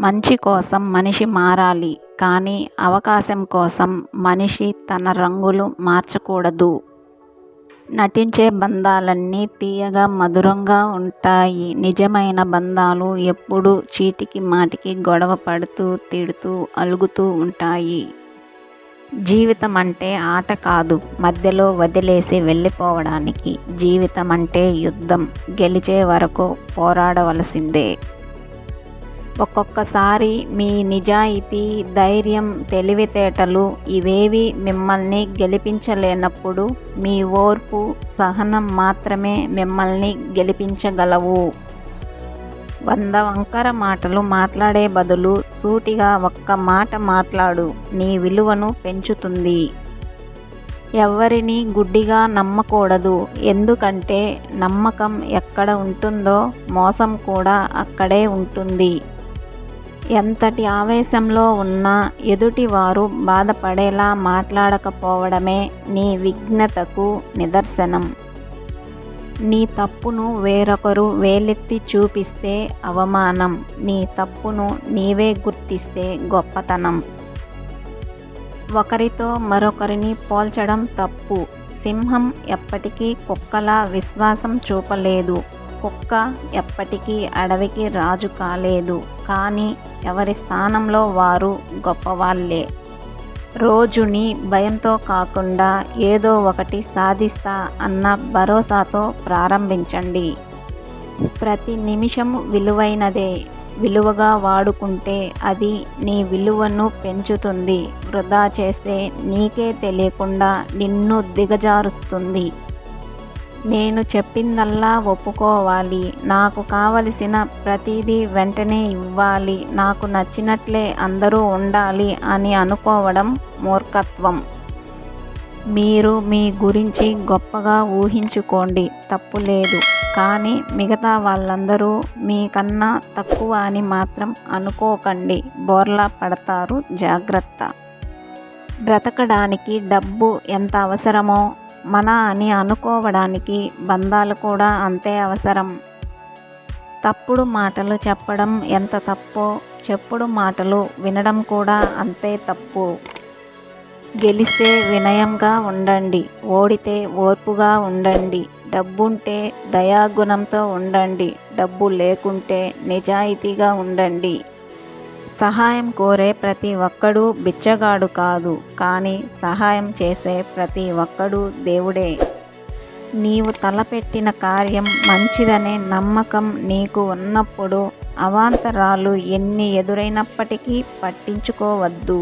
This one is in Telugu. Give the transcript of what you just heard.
మంచి కోసం మనిషి మారాలి కానీ అవకాశం కోసం మనిషి తన రంగులు మార్చకూడదు. నటించే బంధాలన్నీ తీయగా మధురంగా ఉంటాయి. నిజమైన బంధాలు ఎప్పుడూ చీటికి మాటికి గొడవ పడుతూ తిడుతూ అలుగుతూ ఉంటాయి. జీవితం అంటే ఆట కాదు మధ్యలో వదిలేసి వెళ్ళిపోవడానికి. జీవితం అంటే యుద్ధం. గెలిచే వరకు పోరాడవలసిందే. ఒక్కొక్కసారి మీ నిజాయితీ ధైర్యం తెలివితేటలు ఇవేవి మిమ్మల్ని గెలిపించలేనప్పుడు మీ ఓర్పు సహనం మాత్రమే మిమ్మల్ని గెలిపించగలవు. వంద వంకర మాటలు మాట్లాడే బదులు సూటిగా ఒక్క మాట మాట్లాడు నీ విలువను పెంచుతుంది. ఎవరిని గుడ్డిగా నమ్మకూడదు ఎందుకంటే నమ్మకం ఎక్కడ ఉంటుందో మోసం కూడా అక్కడే ఉంటుంది. ఎంతటి ఆవేశంలో ఉన్నా ఎదుటివారు బాధపడేలా మాట్లాడకపోవడమే నీ విఘ్నతకు నిదర్శనం. నీ తప్పును వేరొకరు వేలెత్తి చూపిస్తే అవమానం. నీ తప్పును నీవే గుర్తిస్తే గొప్పతనం. ఒకరితో మరొకరిని పోల్చడం తప్పు. సింహం ఎప్పటికీ కుక్కలా విశ్వాసం చూపలేదు. కుక్క ఎప్పటికీ అడవికి రాజు కాలేదు. కానీ ఎవరి స్థానంలో వారు గొప్పవాళ్ళే. రోజుని భయంతో కాకుండా ఏదో ఒకటి సాధిస్తా అన్న భరోసాతో ప్రారంభించండి. ప్రతి నిమిషం విలువైనదే. విలువగా వాడుకుంటే అది నీ విలువను పెంచుతుంది. వృధా చేస్తే నీకే తెలియకుండా నిన్ను దిగజారుస్తుంది. నేను చెప్పిందల్లా ఒప్పుకోవాలి. నాకు కావలసిన ప్రతిదీ వెంటనే ఇవ్వాలి. నాకు నచ్చినట్లే అందరూ ఉండాలి అని అనుకోవడం మూర్ఖత్వం. మీరు మీ గురించి గొప్పగా ఊహించుకోండి. తప్పు లేదు. కానీ మిగతా వాళ్ళందరూ మీకన్నా తక్కువ అని మాత్రం అనుకోకండి. బోర్లా పడతారు జాగ్రత్త. బ్రతకడానికి డబ్బు ఎంత అవసరమో మన అని అనుకోవడానికి బంధాలు కూడా అంతే అవసరం. తప్పుడు మాటలు చెప్పడం ఎంత తప్పో చెప్పుడు మాటలు వినడం కూడా అంతే తప్పు. గెలిస్తే వినయంగా ఉండండి ఓడితే ఓర్పుగా ఉండండి డబ్బుంటే దయాగుణంతో ఉండండి డబ్బు లేకుంటే నిజాయితీగా ఉండండి. సహాయం కోరే ప్రతి ఒక్కడూ బిచ్చగాడు కాదు కానీ సహాయం చేసే ప్రతి ఒక్కడూ దేవుడే. నీవు తలపెట్టిన కార్యం మంచిదనే నమ్మకం నీకు ఉన్నప్పుడు అవాంతరాలు ఎన్ని ఎదురైనప్పటికీ పట్టించుకోవద్దు.